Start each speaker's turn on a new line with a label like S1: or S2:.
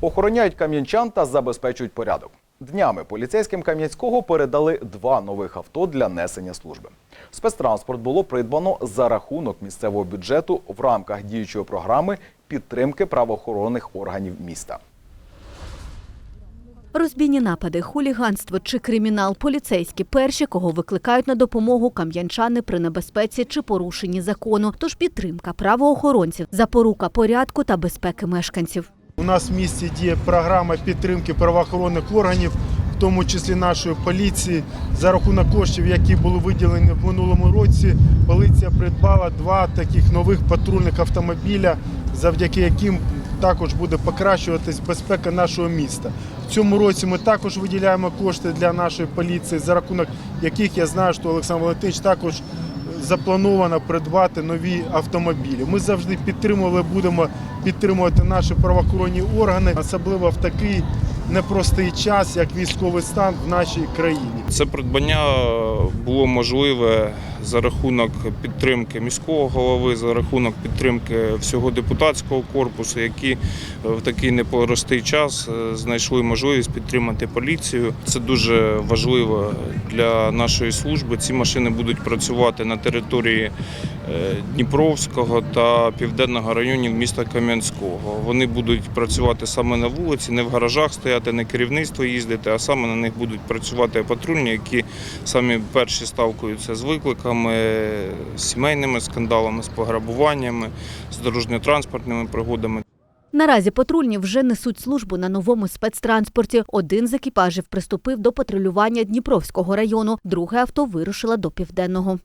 S1: Охороняють кам'янчан та забезпечують порядок. Днями поліцейським Кам'янського передали два нових авто для несення служби. Спецтранспорт було придбано за рахунок місцевого бюджету в рамках діючої програми підтримки правоохоронних органів міста.
S2: Розбійні напади, хуліганство чи кримінал поліцейські перші, кого викликають на допомогу кам'янчани при небезпеці чи порушенні закону. Тож підтримка правоохоронців, запорука порядку та безпеки мешканців.
S3: У нас в місті діє програма підтримки правоохоронних органів, в тому числі нашої поліції. За рахунок коштів, які були виділені в минулому році, поліція придбала два таких нових патрульних автомобіля, завдяки яким також буде покращуватись безпека нашого міста. В цьому році ми також виділяємо кошти для нашої поліції, за рахунок яких я знаю, що Олександр Валентинович також заплановано придбати нові автомобілі. Ми завжди підтримували, будемо підтримувати наші правоохоронні органи, особливо в такий непростий час, як військовий стан в нашій країні.
S4: Це придбання було можливе за рахунок підтримки міського голови, за рахунок підтримки всього депутатського корпусу, які в такий непростий час е, знайшли можливість підтримати поліцію. Це дуже важливо для нашої служби. Ці машини будуть працювати на території е, Дніпровського та південного районів міста Кам'янського. Вони будуть працювати саме на вулиці, не в гаражах стояти, не керівництво їздити, а саме на них будуть працювати патрульні, які самі перші ставкуються з викликами, з сімейними скандалами, з пограбуваннями, з дорожньо-транспортними пригодами.
S2: Наразі патрульні вже несуть службу на новому спецтранспорті. Один з екіпажів приступив до патрулювання Дніпровського району, друге авто вирушило до південного.